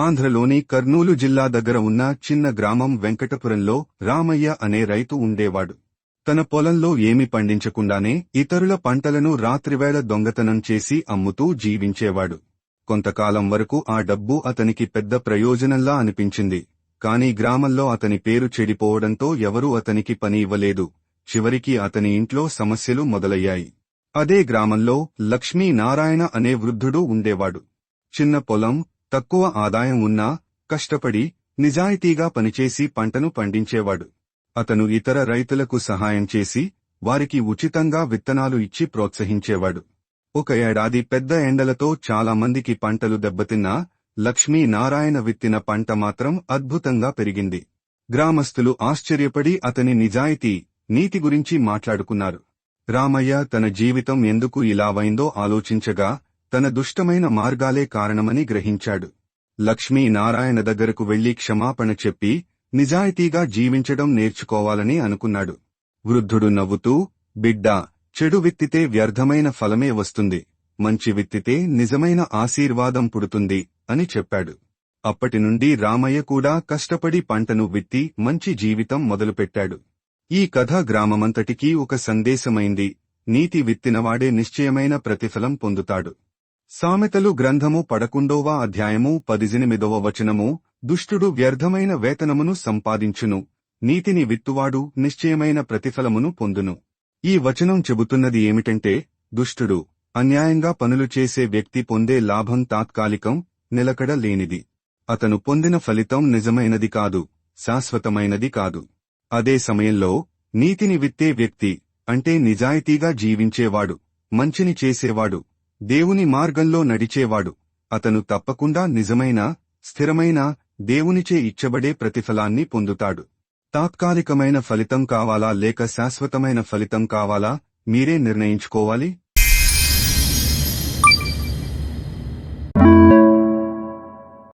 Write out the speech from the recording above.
ఆంధ్రలోని కర్నూలు జిల్లా దగ్గర ఉన్న చిన్న గ్రామం వెంకటపురంలో రామయ్య అనే రైతు ఉండేవాడు. తన పొలంలో ఏమి పండించకుండానే ఇతరుల పంటలను రాత్రివేళ దొంగతనం చేసి అమ్ముతూ జీవించేవాడు. కొంతకాలం వరకు ఆ డబ్బు అతనికి పెద్ద ప్రయోజనంలా అనిపించింది. కాని గ్రామంలో అతని పేరు చెడిపోవడంతో ఎవరూ అతనికి పని ఇవ్వలేదు. చివరికి అతని ఇంట్లో సమస్యలు మొదలయ్యాయి. అదే గ్రామంలో లక్ష్మీ నారాయణ అనే వృద్ధుడు ఉండేవాడు. చిన్న పొలం తక్కువ ఆదాయం ఉన్నా కష్టపడి నిజాయితీగా పనిచేసి పంటను పండించేవాడు. అతను ఇతర రైతులకు సహాయం చేసి వారికి ఉచితంగా విత్తనాలు ఇచ్చి ప్రోత్సహించేవాడు. ఒక ఏడాది పెద్ద ఎండలతో చాలా మందికి పంటలు దెబ్బతిన్నా లక్ష్మీ నారాయణ విత్తిన పంట మాత్రం అద్భుతంగా పెరిగింది. గ్రామస్తులు ఆశ్చర్యపడి అతని నిజాయితీ నీతి గురించి మాట్లాడుకున్నారు. రామయ్య తన జీవితం ఎందుకు ఇలావైందో ఆలోచించగా తన దుష్టమైన మార్గాలే కారణమని గ్రహించాడు. లక్ష్మీ నారాయణ దగ్గరకు వెళ్ళి క్షమాపణ చెప్పి నిజాయితీగా జీవించడం నేర్చుకోవాలని అనుకున్నాడు. వృద్ధుడు నవ్వుతూ బిడ్డా చెడు విత్తితే వ్యర్థమైన ఫలమే వస్తుంది. మంచి విత్తితే నిజమైన ఆశీర్వాదం పుడుతుంది అని చెప్పాడు. అప్పటి నుండి రామయ్య కూడా కష్టపడి పంటను విత్తి మంచి జీవితం మొదలుపెట్టాడు. ఈ కథ గ్రామమంతటికీ ఒక సందేశమైంది. నీతి విత్తినవాడే నిశ్చయమైన ప్రతిఫలం పొందుతాడు. సామెతలు గ్రంథము పడకుండోవ అధ్యాయము పదిజెనిమిదవ వచనము దుష్టుడు వ్యర్థమైన వేతనమును సంపాదించును నీతిని విత్తువాడు నిశ్చయమైన ప్రతిఫలమును పొందును. ఈ వచనం చెబుతున్నది ఏమిటంటే దుష్టుడు అన్యాయంగా పనులు చేసే వ్యక్తి పొందే లాభం తాత్కాలికం నిలకడ లేనిది. అతను పొందిన ఫలితం నిజమైనది కాదు శాశ్వతమైనది కాదు. అదే సమయంలో నీతిని విత్తే వ్యక్తి అంటే నిజాయితీగా జీవించేవాడు మంచిని చేసేవాడు దేవుని మార్గంలో నడిచేవాడు. అతను తప్పకుండా నిజమైన స్థిరమైన దేవునిచే ఇచ్చబడే ప్రతిఫలాన్ని పొందుతాడు. తాత్కాలికమైన ఫలితం కావాలా లేక శాశ్వతమైన ఫలితం కావాలా మీరే నిర్ణయించుకోవాలి?